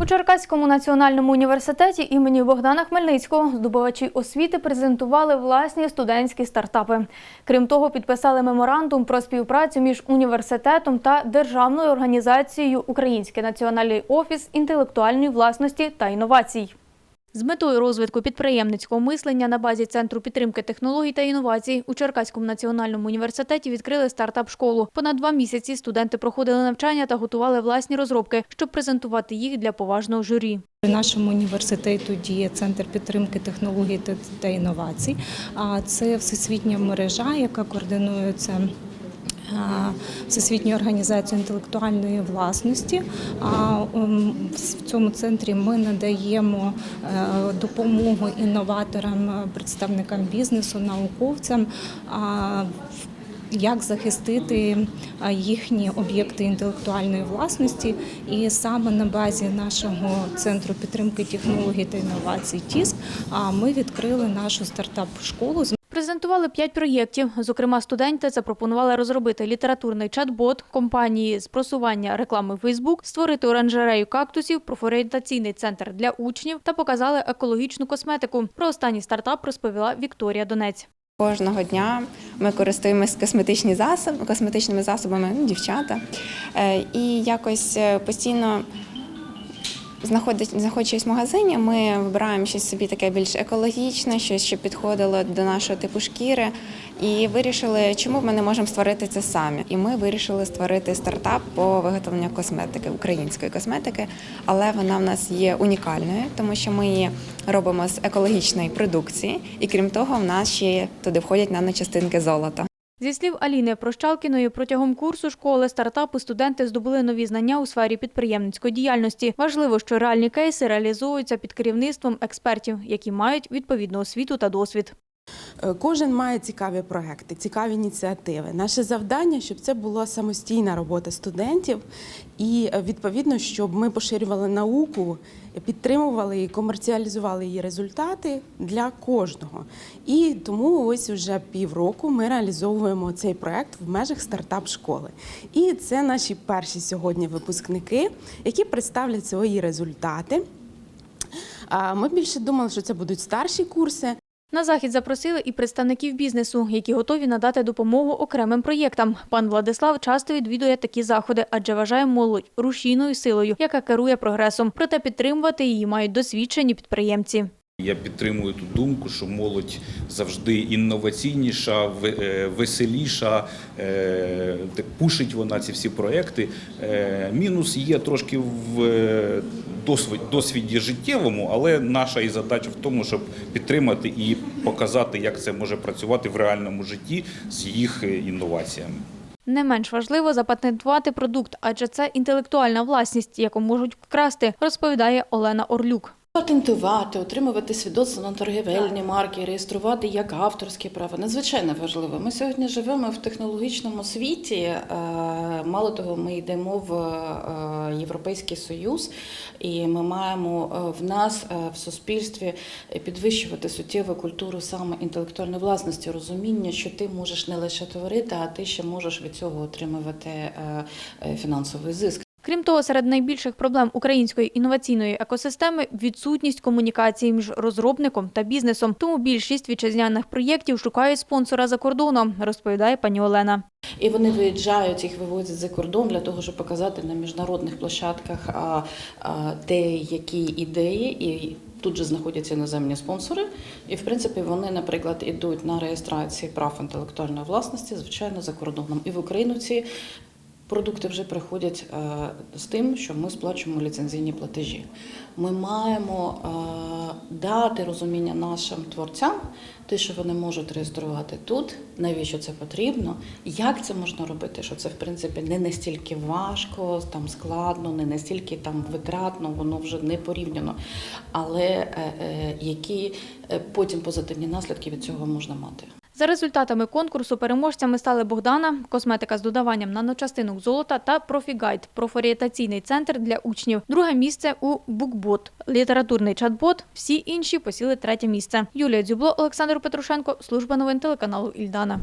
У Черкаському національному університеті імені Богдана Хмельницького здобувачі освіти презентували власні студентські стартапи. Крім того, підписали меморандум про співпрацю між університетом та державною організацією Український національний офіс інтелектуальної власності та інновацій. З метою розвитку підприємницького мислення на базі Центру підтримки технологій та інновацій у Черкаському національному університеті відкрили стартап-школу. Понад два місяці студенти проходили навчання та готували власні розробки, щоб презентувати їх для поважного журі. При нашому університету діє центр підтримки технологій та- інновацій. А це всесвітня мережа, яка координується. А, Всесвітньою організацією інтелектуальної власності. А в цьому центрі ми надаємо е, допомогу інноваторам, е, представникам бізнесу, науковцям. як захистити їхні об'єкти інтелектуальної власності, і саме на базі нашого центру підтримки технологій та інновацій ТІСК ми відкрили нашу стартап-школу Презентували п'ять проєктів. Зокрема, студенти запропонували розробити літературний чат-бот, компанії з просування реклами Facebook, створити оранжерею кактусів, профорієнтаційний центр для учнів та показали екологічну косметику. Про останній стартап розповіла Вікторія Донець. Кожного дня ми користуємось косметичні засоби, косметичними засобами, ну, дівчата. Е, І якось е, постійно знаходячись в магазині, ми вибираємо щось собі таке більш екологічне, щось, що підходило до нашого типу шкіри. І вирішили, чому ми не можемо створити це самі. І ми вирішили створити стартап по виготовленню косметики, української косметики, але вона в нас є унікальною, тому що ми її робимо з екологічної продукції, і крім того, в нас ще туди входять наночастинки золота. Зі слів Аліни Прощалкіної, протягом курсу школи стартапи студенти здобули нові знання у сфері підприємницької діяльності. Важливо, що реальні кейси реалізуються під керівництвом експертів, які мають відповідну освіту та досвід. Е, Кожен має цікаві проекти, цікаві ініціативи. Наше завдання, щоб це була самостійна робота студентів, і е, відповідно, щоб ми поширювали науку, підтримували і комерціалізували її результати для кожного. І тому ось уже півроку ми реалізовуємо цей проект в межах стартап-школи. І це наші перші сьогодні випускники, які представлять свої результати. Ми більше думали, що це будуть старші курси. На захід запросили і представників бізнесу, які готові надати допомогу окремим проєктам. Пан Владислав часто відвідує такі заходи, адже вважає молодь рушійною силою, яка керує прогресом. Проте підтримувати її мають досвідчені підприємці. Я підтримую ту думку, що молодь завжди інноваційніша, е, веселіша, е, пушить вона ці всі проекти. Е, Мінус є трошки в досвіді життєвому, але наша і задача в тому, щоб підтримати і показати, як це може працювати в реальному житті з їх інноваціями. Не менш важливо запатентувати продукт, адже це інтелектуальна власність, яку можуть вкрасти, розповідає Олена Орлюк. Патентувати, отримувати свідоцтво на торгівельні марки, реєструвати як авторське право надзвичайно важливо. Ми сьогодні живемо в технологічному світі. е, Мало того, ми йдемо в е, Європейський Союз, і ми маємо е, в нас в суспільстві підвищувати суттєву культуру саме інтелектуальної власності, розуміння, що ти можеш не лише творити, а ти ще можеш від цього отримувати фінансовий зиск. Крім того, серед найбільших проблем української інноваційної екосистеми відсутність комунікації між розробником та бізнесом. Тому більшість вітчизняних проєктів шукають спонсора за кордоном, розповідає пані Олена. І вони виїжджають, їх вивозять за кордон для того, щоб показати на міжнародних площадках деякі ідеї. І тут же знаходяться іноземні спонсори. І, в принципі, вони, наприклад, ідуть на реєстрації прав інтелектуальної власності, звичайно, за кордоном. І в Україну ці продукти вже приходять е, з тим, що ми сплачуємо ліцензійні платежі. Ми маємо е, дати розуміння нашим творцям, те, що вони можуть реєструвати тут, навіщо це потрібно, як це можна робити, що це в принципі не настільки важко, там складно, не настільки там витратно, воно вже не порівняно. Але е, які потім позитивні наслідки від цього можна мати. За результатами конкурсу переможцями стали Богдана, косметика з додаванням наночастинок золота та Профігайд, профорієнтаційний центр для учнів. Друге місце у Букбот, літературний чат-бот. Всі інші посіли третє місце. Юлія Дзюбло, Олександр Петрушенко, служба новин телеканалу Ільдана.